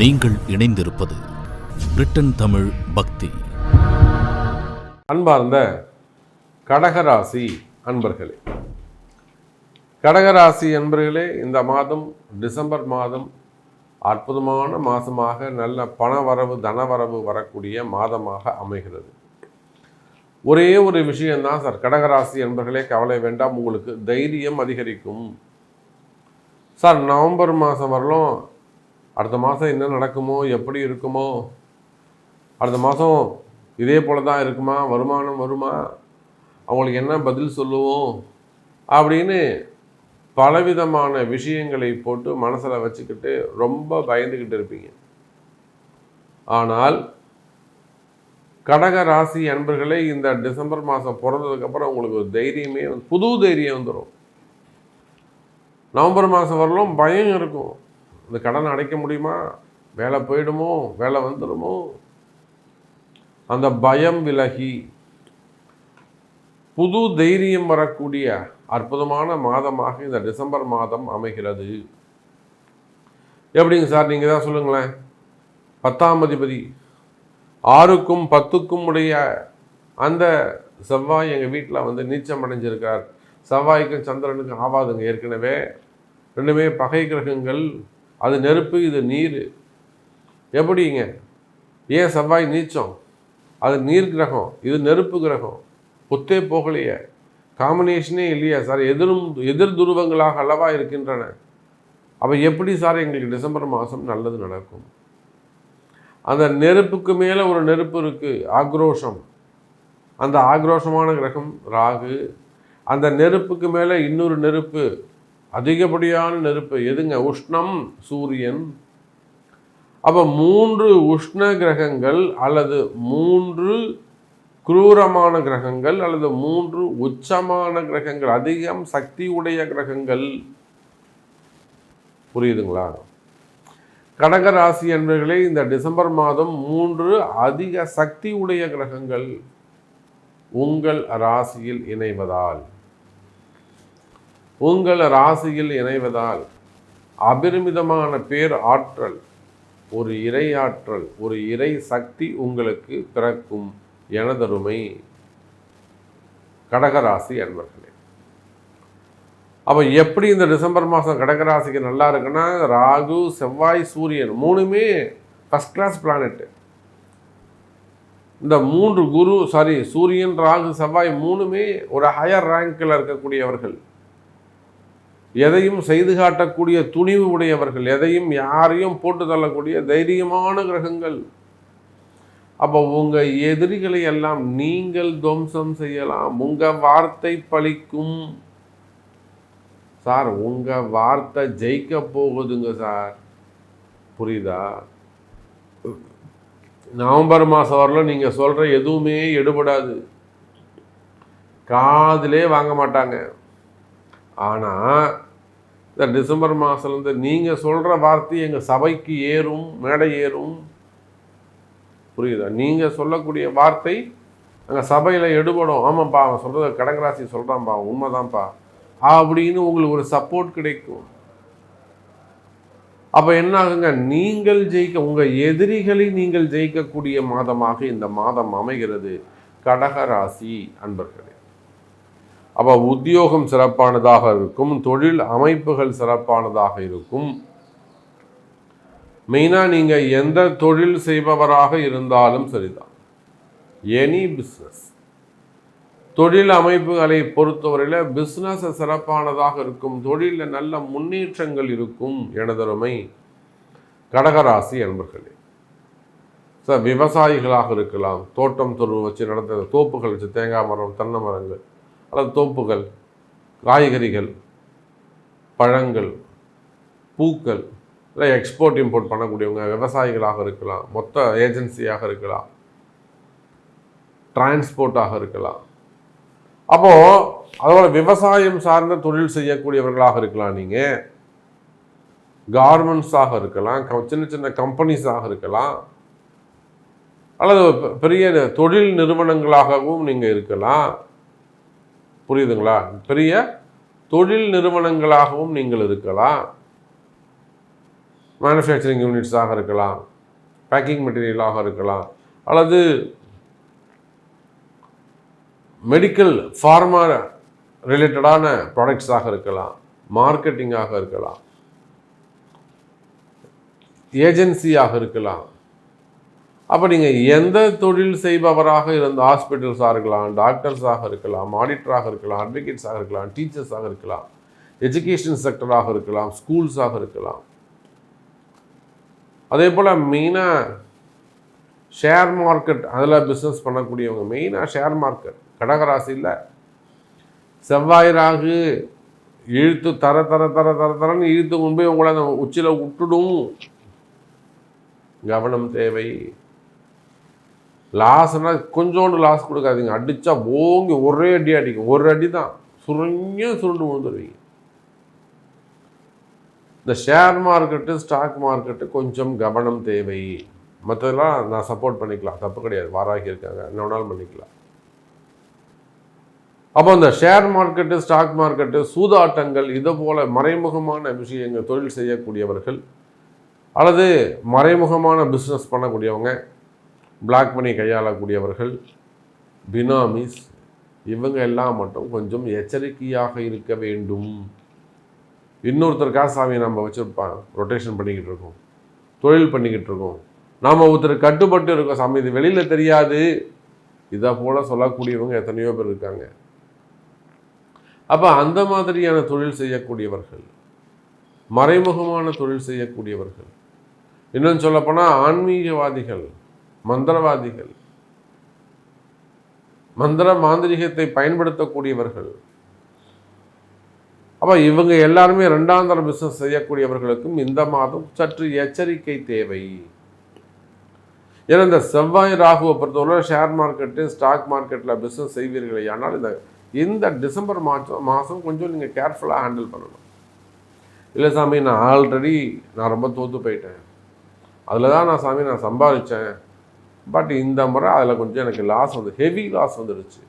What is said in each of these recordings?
நீங்கள் இணைந்திருப்பது பிரிட்டன் தமிழ் பக்தி. அன்பார்ந்த கடகராசி அன்பர்களே கடகராசி அன்பர்களே இந்த மாதம் டிசம்பர் மாதம் அற்புதமான மாதமாக நல்ல பணவரவு தனவரவு வரக்கூடிய மாதமாக அமைகிறது. ஒரே ஒரு விஷயம்தான் சார் கடகராசி என்பர்களே கவலை வேண்டாம் உங்களுக்கு தைரியம் அதிகரிக்கும். சார் நவம்பர் மாதம் வரலும் அடுத்த மாதம் என்ன நடக்குமோ எப்படி இருக்குமோ அடுத்த மாதம் இதே போல தான் இருக்குமா வருமானம் வருமா அவங்களுக்கு என்ன பதில் சொல்லுவோம் அப்படின்னு பலவிதமான விஷயங்களை போட்டு மனசில் வச்சுக்கிட்டு ரொம்ப பயந்துக்கிட்டு இருப்பீங்க. ஆனால் கடக ராசி அன்பர்களே இந்த டிசம்பர் மாதம் பிறந்ததுக்கப்புறம் உங்களுக்கு ஒரு தைரியமே வந்து- புது தைரியம் வந்துடும் நவம்பர் மாதம் வரலும் பயம் இருக்கும். இந்த கடனை அடைக்க முடியுமா? வேலை போயிடுமோ? வேலை வந்துடுமோ? அந்த பயம் விலகி புது தைரியம் வரக்கூடிய அற்புதமான மாதமாக இந்த டிசம்பர் மாதம் அமைகிறது. எப்படிங்க சார்? நீங்கள் தான் சொல்லுங்களேன். பத்தாம் அதிபதி. ஆறுக்கும் பத்துக்கும் உடைய அந்த செவ்வாய் எங்கள் வீட்டில் வந்து நீச்சம் அடைஞ்சிருக்கார். செவ்வாய்க்கும் சந்திரனுக்கும் ஆவாதுங்க ஏற்கனவே. ரெண்டுமே பகை கிரகங்கள். அது நெருப்பு இது நீர். எப்படிங்க? ஏன் செவ்வாய் நீச்சம்? அது நீர் கிரகம் இது நெருப்பு கிரகம். ஒத்தே போகலையே. காம்பினேஷனே இல்லையா சார் எதிரும் எதிர் துருவங்களாக அளவா இருக்கின்றன. அப்போ எப்படி சார் எங்களுக்கு டிசம்பர் மாதம் நல்லது நடக்கும்? அந்த நெருப்புக்கு மேலே ஒரு நெருப்பு இருக்குது ஆக்ரோஷம். அந்த ஆக்ரோஷமான கிரகம் ராகு. அந்த நெருப்புக்கு மேலே இன்னொரு நெருப்பு அதிகப்படியான நெருப்பு. எதுங்க? உஷ்ணம் சூரியன். அப்போ மூன்று உஷ்ண கிரகங்கள் அல்லது மூன்று குரூரமான கிரகங்கள் அல்லது மூன்று உச்சமான கிரகங்கள் அதிகம் சக்தி உடைய கிரகங்கள். புரியுதுங்களா? கடக ராசி என்பர்களே இந்த டிசம்பர் மாதம் மூன்று அதிக சக்தி உடைய கிரகங்கள் உங்கள் ராசியில் இணைவதால். உங்கள் ராசியில் இணைவதால் அபரிமிதமான பேர் ஆற்றல் ஒரு இறை ஆற்றல் ஒரு இறை சக்தி உங்களுக்கு பிறக்கும் எனதருமை கடகராசி அன்பர்களே. அப்போ எப்படி இந்த டிசம்பர் மாதம் கடகராசிக்கு நல்லா இருக்குன்னா ராகு செவ்வாய் சூரியன் மூணுமே ஃபஸ்ட் கிளாஸ் பிளானெட்டு இந்த மூன்று குரு சாரி சூரியன் ராகு செவ்வாய் மூணுமே ஒரு ஹையர் ரேங்கில் இருக்கக்கூடியவர்கள். எதையும் செய்து காட்டக்கூடிய துணிவு உடையவர்கள் எதையும் யாரையும் போட்டு தள்ளக்கூடிய தைரியமான கிரகங்கள். அப்போ உங்கள் எதிரிகளை எல்லாம் நீங்கள் துவம்சம் செய்யலாம். உங்கள் வார்த்தை பழிக்கும். சார் உங்கள் வார்த்தை ஜெயிக்க போகுதுங்க சார். புரியுதா? நவம்பர் மாதம் வரலும் நீங்கள் சொல்கிற எதுவுமே எடுபடாது. காதிலே வாங்க மாட்டாங்க. ஆனால் இந்த டிசம்பர் மாதத்துலேருந்து நீங்கள் சொல்கிற வார்த்தை எங்கள் சபைக்கு ஏறும் மேடை ஏறும்? புரியுதா? நீங்கள் சொல்லக்கூடிய வார்த்தை அங்கே சபையில் எடுபடும். ஆமாம்ப்பா அவன் சொல்கிறத கடகராசி சொல்கிறான்ப்பா உண்மைதான்ப்பா. அப்படின்னு உங்களுக்கு ஒரு சப்போர்ட் கிடைக்கும். அப்போ என்ன ஆகுங்க நீங்கள் ஜெயிக்க உங்கள் எதிரிகளை நீங்கள் ஜெயிக்கக்கூடிய மாதமாக இந்த மாதம் அமைகிறது. கடகராசி அன்பர்களே. அப்போ உத்தியோகம் சிறப்பானதாக இருக்கும் தொழில் அமைப்புகள் சிறப்பானதாக இருக்கும். மெயினாக நீங்கள் எந்த தொழில் செய்பவராக இருந்தாலும் சரிதான். எனி பிஸ்னஸ் தொழில் அமைப்புகளை பொறுத்தவரையில் பிஸ்னஸ் சிறப்பானதாக இருக்கும் தொழிலில் நல்ல முன்னேற்றங்கள் இருக்கும் எனதருமை கடகராசி என்பர்களே சார் விவசாயிகளாக இருக்கலாம் தோட்டம் தொழில் வச்சு நடந்த தோப்புகள் வச்சு தேங்காய் மரம் தென்னை மரங்கள் அல்லது தோப்புகள் காய்கறிகள் பழங்கள் பூக்கள் இல்லை எக்ஸ்போர்ட் இம்போர்ட் பண்ணக்கூடியவங்க விவசாயிகளாக இருக்கலாம் மொத்த ஏஜென்சியாக இருக்கலாம் டிரான்ஸ்போர்ட்டாக இருக்கலாம். அப்போது அதோட விவசாயம் சார்ந்த தொழில் செய்யக்கூடியவர்களாக இருக்கலாம் நீங்கள் கார்மெண்ட்ஸாக இருக்கலாம் க- சின்ன சின்ன கம்பெனிஸாக இருக்கலாம். அல்லது பெரிய தொழில் நிறுவனங்களாகவும் நீங்கள் இருக்கலாம். புரியுதுங்களா? பெரிய தொழில் நிறுவனங்களாகவும் நீங்கள் இருக்கலாம். மேனுஃபேக்சரிங் யூனிட்ஸாக இருக்கலாம். பேக்கிங் மெட்டீரியலாக இருக்கலாம். அல்லது மெடிக்கல் ஃபார்மா ரிலேட்டடான ப்ராடக்ட்ஸாக இருக்கலாம். மார்க்கெட்டிங்காக இருக்கலாம். ஏஜென்சியாக இருக்கலாம். அப்போ நீங்கள் எந்த தொழில் செய்பவராக இருந்த ஹாஸ்பிட்டல்ஸாக இருக்கலாம் டாக்டர்ஸாக இருக்கலாம் ஆடிட்டராக இருக்கலாம் அட்வொகேட்ஸாக இருக்கலாம் டீச்சர்ஸாக இருக்கலாம் எஜுகேஷன் செக்டராக இருக்கலாம் ஸ்கூல்ஸாக இருக்கலாம். அதே போல் மெயினாக ஷேர் மார்க்கெட் அதில் பிஸ்னஸ் பண்ணக்கூடியவங்க மெயினாக ஷேர் மார்க்கெட் கடகராசியில் செவ்வாய் ராகு இழுத்து தர தர தர தர தரன்னு இழுத்து கொண்டு போய் உங்களை அந்த உச்சியில் விட்டுடும். கவனம் தேவை. லாஸ்னால் கொஞ்சோண்டு லாஸ் கொடுக்காதீங்க. அடித்தா ஓங்கி ஒரே அடி அடிக்கும். ஒரு அடி தான் சுருங்க சுருண்டு விழுந்துருவீங்க. இந்த ஷேர் மார்க்கெட்டு ஸ்டாக் மார்க்கெட்டு கொஞ்சம் கவனம் தேவை. மற்றதெல்லாம் நான் சப்போர்ட் பண்ணிக்கலாம். தப்பு கிடையாது. வாராகி இருக்காங்க. என்ன வேணாலும் பண்ணிக்கலாம். அப்போ இந்த ஷேர் மார்க்கெட்டு ஸ்டாக் மார்க்கெட்டு சூதாட்டங்கள் இது போல மறைமுகமான விஷயங்கள் தொழில் செய்யக்கூடியவர்கள் அல்லது மறைமுகமான பிஸ்னஸ் பண்ணக்கூடியவங்க பிளாக் பண்ணி கையாளக்கூடியவர்கள் பினாமிஸ் இவங்க எல்லாம் மட்டும் கொஞ்சம் எச்சரிக்கையாக இருக்க வேண்டும். இன்னொருத்தருக்காக சாமியை நம்ம வச்சுருப்பான் ரொட்டேஷன் பண்ணிக்கிட்டு இருக்கோம் தொழில் பண்ணிக்கிட்டு இருக்கோம். நாம் ஒருத்தர் கட்டுப்பட்டு இருக்கோம் சாமி இது வெளியில் தெரியாது. இதை போல் சொல்லக்கூடியவங்க எத்தனையோ பேர் இருக்காங்க. அப்போ அந்த மாதிரியான தொழில் செய்யக்கூடியவர்கள் மறைமுகமான தொழில் செய்யக்கூடியவர்கள் இன்னும் சொல்லப்போனால் ஆன்மீகவாதிகள் மந்திரவாதிகள். மந்திர மாந்திரிகத்தை பயன்படுத்தக்கூடியவர்கள். அப்போ இவங்க எல்லாருமே ரெண்டாம் தர பிஸ்னஸ் செய்யக்கூடியவர்களுக்கும் இந்த மாதம் சற்று எச்சரிக்கை தேவை. ஏன்னா இந்த செவ்வாய் ராகுவை பொறுத்தவரை ஷேர் மார்க்கெட்டு ஸ்டாக் மார்க்கெட்டில் பிஸ்னஸ் செய்வீர்களே ஆனால் இந்த இந்த டிசம்பர் மாதம் மாதம் கொஞ்சம் நீங்கள் கேர்ஃபுல்லாக ஹேண்டில் பண்ணணும். இல்லை சாமி நான் ஆல்ரெடி நான் ரொம்ப தோற்று போயிட்டேன். அதில் தான் நான் சாமி நான் சம்பாதிச்சேன். பட் இந்த முறை அதில் கொஞ்சம் எனக்கு லாஸ் வந்து ஹெவி லாஸ் வந்துடுச்சு.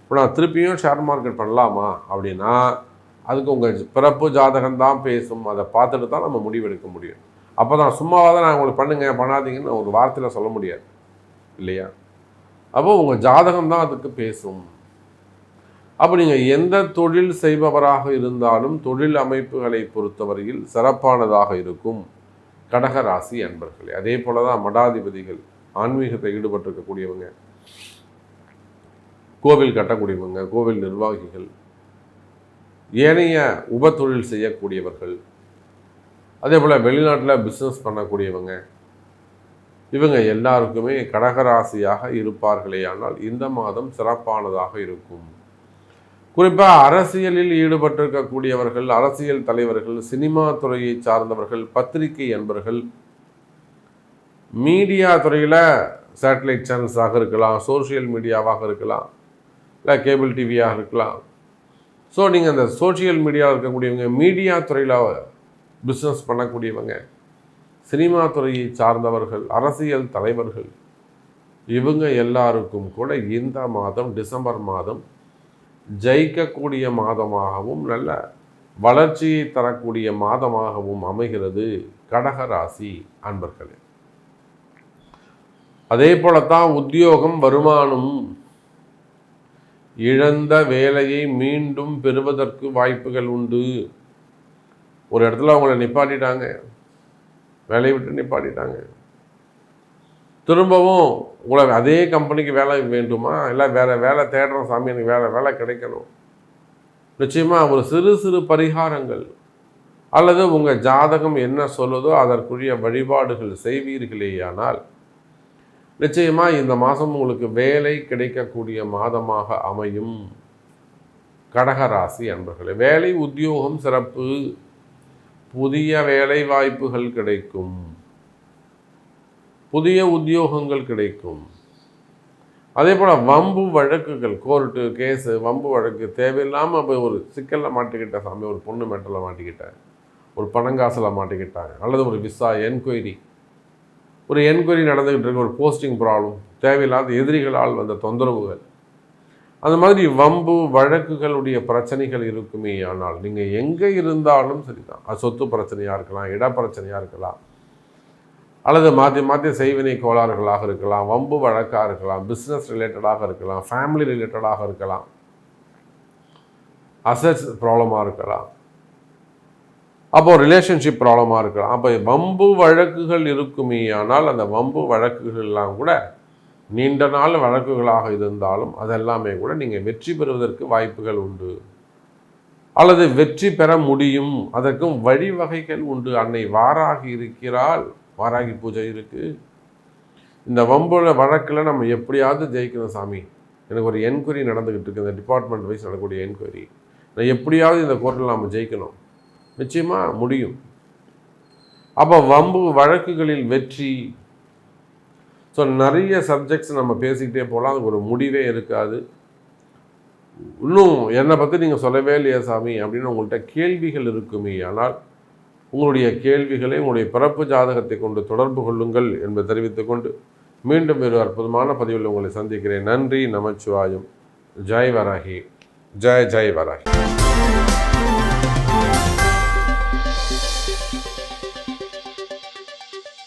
இப்போ நான் திருப்பியும் ஷேர் மார்க்கெட் பண்ணலாமா? அப்படின்னா அதுக்கு உங்கள் பிறப்பு ஜாதகம் தான் பேசும். அதை பார்த்துட்டு தான் நம்ம முடிவெடுக்க முடியும். அப்போ தான் சும்மாவாக தான் நான் உங்களுக்கு பண்ணுங்க பண்ணாதீங்கன்னு ஒரு வார்த்தையில் சொல்ல முடியாது. இல்லையா? அப்போ உங்கள் ஜாதகம் தான் அதுக்கு பேசும். அப்போ நீங்கள் எந்த தொழில் செய்பவராக இருந்தாலும் தொழில் அமைப்புகளை பொறுத்தவரையில் சிறப்பானதாக இருக்கும். கடக ராசி அன்பர்களே அதே போல தான் மடாதிபதிகள். ஆன்மீகத்தை ஈடுபட்டிருக்கக்கூடியவங்க கோவில் கட்டக்கூடியவங்க கோவில் நிர்வாகிகள் ஏனைய உப தொழில் செய்யக்கூடியவர்கள் அதே போல் வெளிநாட்டில் பிஸ்னஸ் பண்ணக்கூடியவங்க இவங்க எல்லாருக்குமே கடகராசியாக இருப்பார்களே ஆனால் இந்த மாதம் சிறப்பானதாக இருக்கும். குறிப்பாக அரசியலில் ஈடுபட்டிருக்கக்கூடியவர்கள் அரசியல் தலைவர்கள் சினிமா துறையை சார்ந்தவர்கள் பத்திரிகை என்பர்கள் மீடியா துறையில் சேட்டலைட் சேனல்ஸாக இருக்கலாம் சோஷியல் மீடியாவாக இருக்கலாம் இல்லை கேபிள் டிவியாக இருக்கலாம். ஸோ நீங்கள் அந்த சோஷியல் மீடியாவில் இருக்கக்கூடியவங்க மீடியா துறையில் பிஸ்னஸ் பண்ணக்கூடியவங்க சினிமா துறையை சார்ந்தவர்கள் அரசியல் தலைவர்கள் இவங்க எல்லாருக்கும் கூட இந்த மாதம் டிசம்பர் மாதம் ஜெயிக்கக்கூடிய மாதமாகவும் நல்ல வளர்ச்சியை தரக்கூடிய மாதமாகவும் அமைகிறது கடக ராசி அன்பர்களே. அதே போலத்தான் உத்தியோகம் வருமானம். இழந்த வேலையை மீண்டும் பெறுவதற்கு வாய்ப்புகள் உண்டு. ஒரு இடத்துல அவங்கள நிப்பாட்டிட்டாங்க. வேலையை விட்டு நிப்பாட்டிட்டாங்க. திரும்பவும் உங்களை அதே கம்பெனிக்கு வேலை வேண்டுமா? இல்லை வேறு வேலை தேடுறோம் சாமி எனக்கு வேலை வேலை கிடைக்கணும். நிச்சயமாக ஒரு சிறு சிறு பரிகாரங்கள். அல்லது உங்கள் ஜாதகம் என்ன சொல்லுதோ அதற்குரிய வழிபாடுகள் செய்வீர்களேயானால் நிச்சயமாக இந்த மாதம் உங்களுக்கு வேலை கிடைக்கக்கூடிய மாதமாக அமையும். கடகராசி அன்பர்களே வேலை உத்தியோகம் சிறப்பு. புதிய வேலை வாய்ப்புகள் கிடைக்கும். புதிய உத்தியோகங்கள் கிடைக்கும். அதே போல் வம்பு வழக்குகள் கோர்ட்டு கேஸு வம்பு வழக்கு தேவையில்லாமல் போய் ஒரு சிக்கலில் மாட்டிக்கிட்ட சாமி ஒரு பொண்ணு மெட்டலில் மாட்டிக்கிட்டேன் ஒரு பணங்காசில் மாட்டிக்கிட்டாங்க அல்லது ஒரு விசா என்கொயரி ஒரு என்கொயரி நடந்துக்கிட்டு இருக்க ஒரு போஸ்டிங் ப்ராப்ளம் தேவையில்லாத எதிரிகளால் வந்த தொந்தரவுகள். அந்த மாதிரி வம்பு வழக்குகளுடைய பிரச்சனைகள் இருக்குமே ஆனால் நீங்கள் எங்கே இருந்தாலும் சரிதான். அது சொத்து பிரச்சனையாக இருக்கலாம் இட பிரச்சனையாக இருக்கலாம் அல்லது மாற்றி மாற்றி செய்வினை கோளாறுகளாக இருக்கலாம் வம்பு வழக்காக இருக்கலாம் பிஸ்னஸ் ரிலேட்டடாக இருக்கலாம் ஃபேமிலி ரிலேட்டடாக இருக்கலாம் அசட்ஸ் ப்ராப்ளமாக இருக்கலாம். அப்போ ரிலேஷன்ஷிப் ப்ராப்ளமாக இருக்கலாம். அப்போ வம்பு வழக்குகள் இருக்குமே ஆனால் அந்த வம்பு வழக்குகள் எல்லாம் கூட நீண்ட நாள் வழக்குகளாக இருந்தாலும் அதெல்லாமே கூட நீங்கள் வெற்றி பெறுவதற்கு வாய்ப்புகள் உண்டு. அல்லது வெற்றி பெற முடியும். அதற்கும் வழிவகைகள் உண்டு. அன்னை வாராகி இருக்கிறாள். வாராகி பூஜை இருக்குது இந்த வம்புல வழக்கில் நம்ம எப்படியாவது ஜெயிக்கணும் சாமி. எனக்கு ஒரு என்கொயரி நடந்துக்கிட்டு இருக்கு. இந்த டிபார்ட்மெண்ட் வைஸ் நடக்கக்கூடிய என்கொயரி. நான் எப்படியாவது இந்த கோர்ட்டில் நம்ம ஜெயிக்கணும். நிச்சயமாக முடியும். அப்போ வம்பு வழக்குகளில் வெற்றி. ஸோ நிறைய சப்ஜெக்ட்ஸ் நம்ம பேசிக்கிட்டே போகலாம் அதுக்கு ஒரு முடிவே இருக்காது. இன்னும் என்னை பற்றி நீங்கள் சொல்லவே இல்லையா சாமி அப்படின்னு உங்கள்கிட்ட கேள்விகள் இருக்குமே. ஆனால் உங்களுடைய கேள்விகளை உங்களுடைய பிறப்பு ஜாதகத்தை கொண்டு தொடர்பு கொள்ளுங்கள் என்பதை தெரிவித்துக்கொண்டு மீண்டும் ஒரு அற்புதமான பதிவில் உங்களை சந்திக்கிறேன். நன்றி நமச்சிவாயம். ஜெய் வராகி. ஜெய் ஜெய் வராகி.